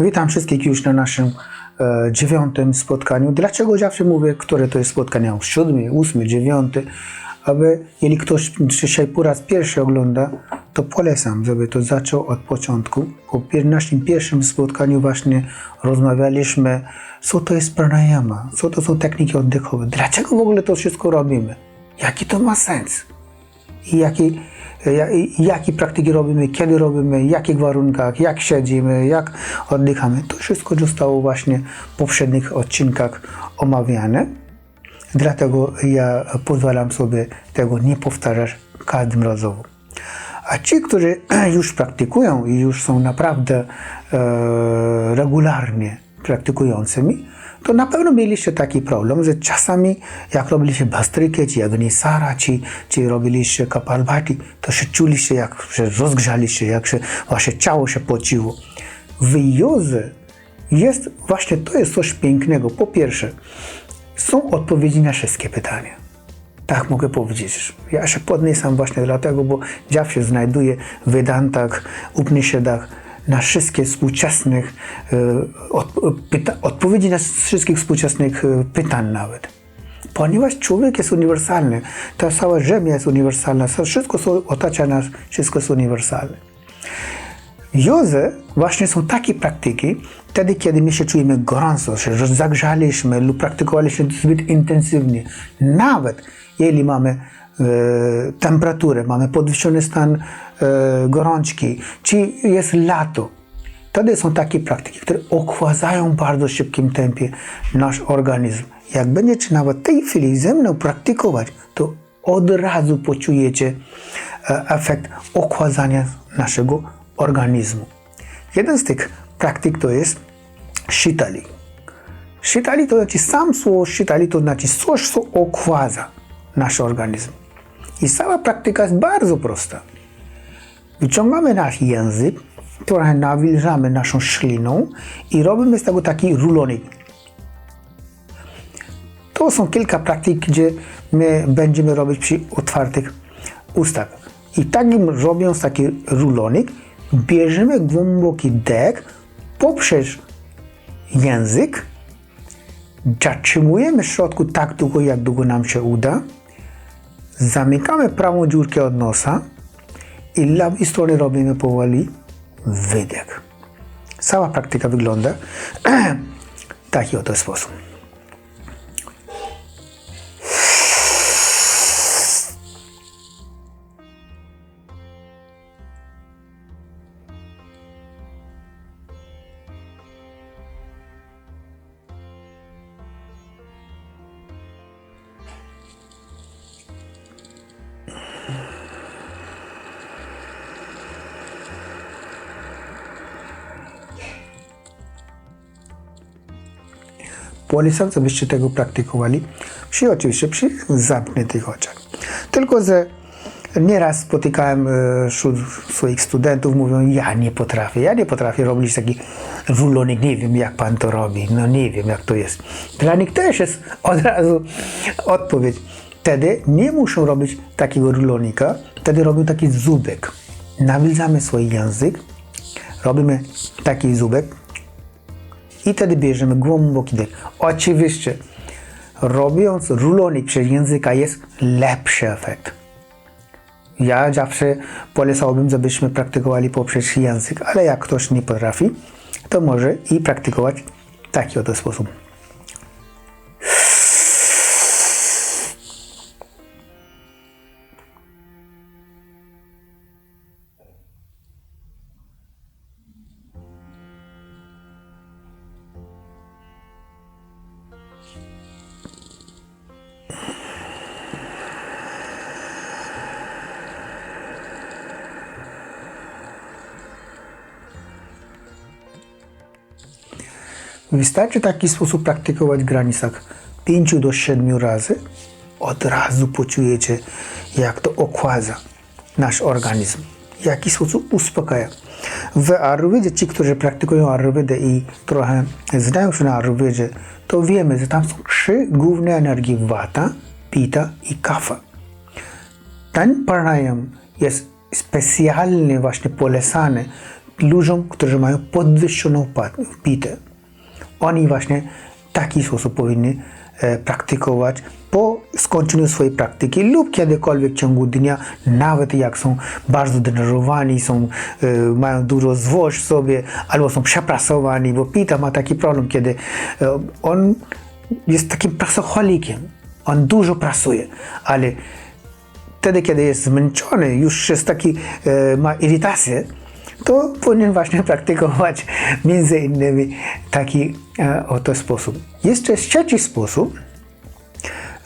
Witam wszystkich już na naszym e, dziewiątym spotkaniu. Dlaczego zawsze mówię, które to jest spotkanie? Siódmy, ósmy, dziewiąty. Aby, jeśli ktoś dzisiaj po raz pierwszy ogląda, to polecam, żeby to zaczął od początku. Po naszym pierwszym spotkaniu właśnie rozmawialiśmy, co to jest pranayama, co to są techniki oddechowe, dlaczego w ogóle to wszystko robimy, jaki to ma sens i jakie, ja- i jakie praktyki robimy, kiedy robimy, w jakich warunkach, jak siedzimy, jak oddychamy. To wszystko zostało właśnie w poprzednich odcinkach omawiane. Dlatego ja pozwalam sobie tego nie powtarzać każdym razowo. A ci, którzy już praktykują i już są naprawdę e, regularnie praktykującymi, to na pewno mieliście taki problem, że czasami jak robiliście bastrykę, czy agnisara, czy, czy robiliście kapalbhati, to się czuliście, jak się rozgrzaliście, jak się wasze ciało się pociło. W jodze jest właśnie to jest coś pięknego. Po pierwsze, są odpowiedzi na wszystkie pytania. Tak mogę powiedzieć. Ja się podniosam właśnie dlatego, bo dział się znajduje w Vedantach, Upanishadach, na wszystkie współczesnych e, od, pyta, odpowiedzi na wszystkich współczesnych e, pytań nawet. Ponieważ człowiek jest uniwersalny, ta cała ziemia jest uniwersalna, wszystko co otacza nas, wszystko jest uniwersalne. Jodze właśnie są takie praktyki, wtedy kiedy my się czujemy gorąco, że zagrzaliśmy lub praktykowaliśmy zbyt intensywnie. Nawet jeśli mamy e, temperaturę, mamy podwyższony stan e, gorączki, czy jest lato, wtedy są takie praktyki, które ochładzają w bardzo szybkim tempie nasz organizm. Jak będziecie nawet w tej chwili ze mną praktykować, to od razu poczujecie e, efekt ochładzania naszego organizmu. Jeden z tych praktyk to jest shitali. Shitali to znaczy sam słowo shitali to znaczy coś, co ochładza nasz organizm. I cała praktyka jest bardzo prosta. Wyciągamy nasz język, trochę nawilżamy naszą śliną i robimy z tego taki rulonik. To są kilka praktyk, gdzie my będziemy robić przy otwartych ustach. I takim robiąc taki rulonik, bierzemy głęboki dech poprzez język, zatrzymujemy w środku tak długo, jak długo nam się uda, zamykamy prawą dziurkę od nosa i lewej strony robimy powoli wydech. Cała praktyka wygląda w taki oto sposób. Polecam, żebyście tego praktykowali przy oczywiście przy zamkniętych oczach. Tylko, że nieraz spotykałem e, wśród swoich studentów, mówią, ja nie potrafię, ja nie potrafię robić taki rulonik, nie wiem jak pan to robi, no nie wiem jak to jest. Dla nich też jest od razu odpowiedź. Wtedy nie muszą robić takiego rulonika, wtedy robią taki zubek. Nawilżamy swój język, robimy taki zubek, i wtedy bierzemy głęboki dech. Oczywiście, robiąc rulonik przez języka jest lepszy efekt. Ja zawsze polecałbym, żebyśmy praktykowali poprzez język, ale jak ktoś nie potrafi, to może i praktykować taki oto sposób. Wystarczy taki sposób praktykować w granicach 5 do 7 razy. Od razu poczujecie, jak to okładza nasz organizm. W jaki sposób uspokaja. W Ayurvedzie, ci, którzy praktykują Ayurvedę i trochę znają się na Ayurvedzie, to wiemy, że tam są trzy główne energie Vata, Pitta i Kapha. Ten pranayam jest specjalnie właśnie polecany ludziom, którzy mają podwyższoną pitę. Oni właśnie taki sposób powinni e, praktykować po skończeniu swojej praktyki lub kiedykolwiek w ciągu dnia, nawet jak są bardzo denerwowani, są, e, mają dużo złość w sobie, albo są przepracowani, bo Pita ma taki problem, kiedy e, on jest takim pracocholikiem. On dużo pracuje, ale wtedy, kiedy jest zmęczony, już jest taki, ma irytację, to powinien właśnie praktykować między innymi taki e, oto sposób. Jeszcze trzeci sposób,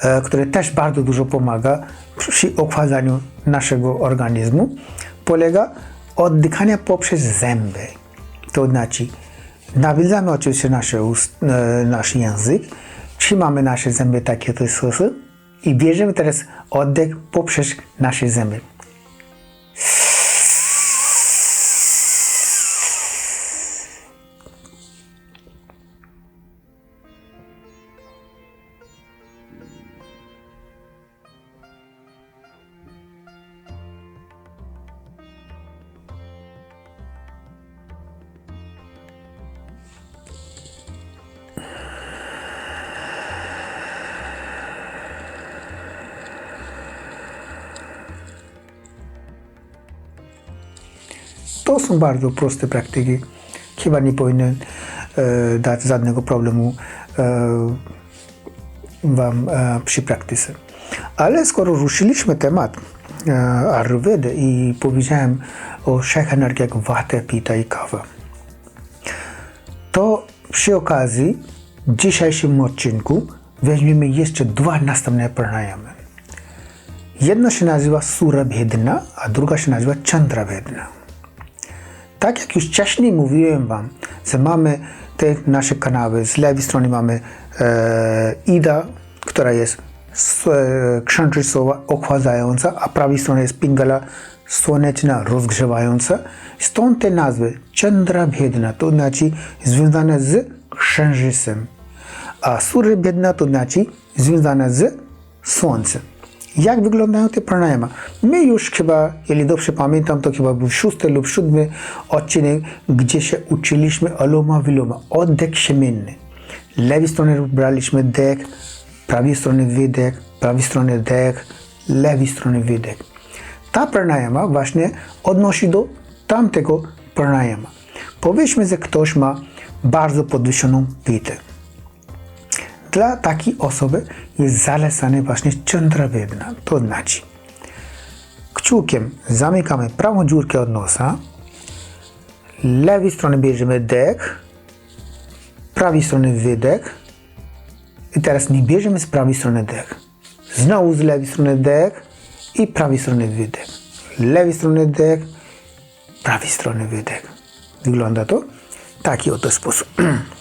e, który też bardzo dużo pomaga przy ochładzaniu naszego organizmu, polega oddychania poprzez zęby. To znaczy, nawiedzamy oczywiście nasze ust, e, nasz język, trzymamy nasze zęby w taki oto sposób i bierzemy teraz oddech poprzez nasze zęby. To są bardzo proste praktyki. Chyba nie powinny e, dać żadnego problemu e, Wam e, przy praktyce. Ale skoro ruszyliśmy temat e, i powiedziałem o trzech energiach Vata, Pitta i Kawa, to przy okazji w dzisiejszym odcinku weźmiemy jeszcze dwa następne pranayamy. Jedna się nazywa Surabhedna, a druga się nazywa Chandrabhedna. Tak jak już wcześniej mówiłem Wam, że mamy te nasze kanały. Z lewej strony mamy e, Ida, która jest e, księżycowa, ochładzająca, a prawej stronie jest Pingala, słoneczna, rozgrzewająca. Stąd te nazwy Chandrabhedna, to znaczy związane z księżycem, a Suryabhedna to znaczy związane z słońcem. Jak wyglądają te pranayama? My już chyba, jeśli dobrze pamiętam, to chyba był szósty lub siódmy odcinek, gdzie się uczyliśmy aloma viloma, oddech siemienny. Lewej strony braliśmy dech, prawej strony wydech, prawej strony dech, lewej strony wydech. Ta pranayama właśnie odnosi do tamtego pranayama. Powiedzmy, że ktoś ma bardzo podwyższoną pitę dla takiej osoby jest zalecany właśnie Chandravedna. To znaczy, kciukiem zamykamy prawą dziurkę od nosa, lewej strony bierzemy dech, prawej strony wydech i teraz nie bierzemy z prawej strony dech. Znowu z lewej strony dech i prawej strony wydech. Lewej strony dech, prawej strony wydech. Wygląda to w taki oto sposób.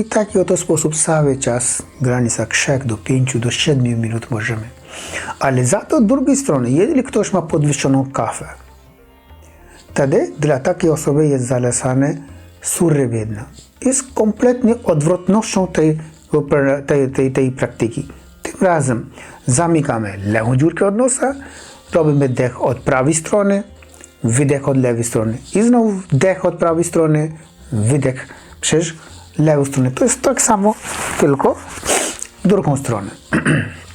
I taki oto sposób cały czas w granicach 3 do 5 do 7 minut możemy. Ale za to z drugiej strony, jeżeli ktoś ma podwyższoną kawę, wtedy dla takiej osoby jest zalecane surrebiedna. Jest kompletnie odwrotnością tej, tej, tej, tej praktyki. Tym razem zamykamy lewą dziurkę od nosa, robimy dech od prawej strony, wydech od lewej strony i znowu dech od prawej strony, wydech przez lewą stronę. To jest tak samo, tylko w drugą stronę.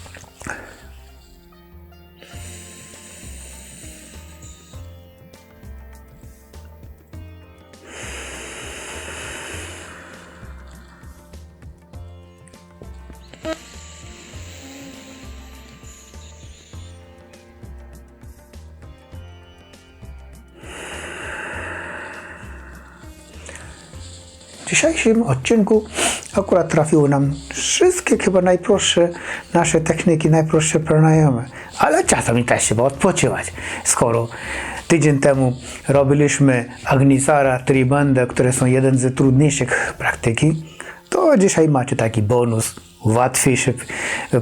dzisiejszym odcinku akurat trafiły nam wszystkie chyba najprostsze nasze techniki, najprostsze pranayamy. Ale czasami też trzeba odpoczywać. Skoro Tydzień temu robiliśmy Agnisara, Tribanda, które są jeden z trudniejszych praktyki. To dzisiaj macie taki bonus, łatwiejsze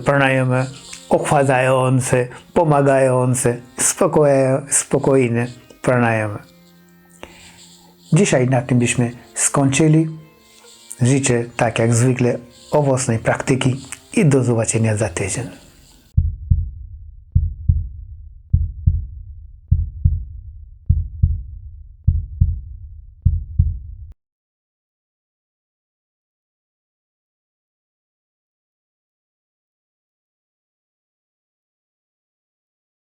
pranayama, ochładzające, pomagające, spokoje, spokojne pranayama. Dzisiaj na tym byśmy skończyli. Życzę, tak jak zwykle, owocnej praktyki i do zobaczenia za tydzień.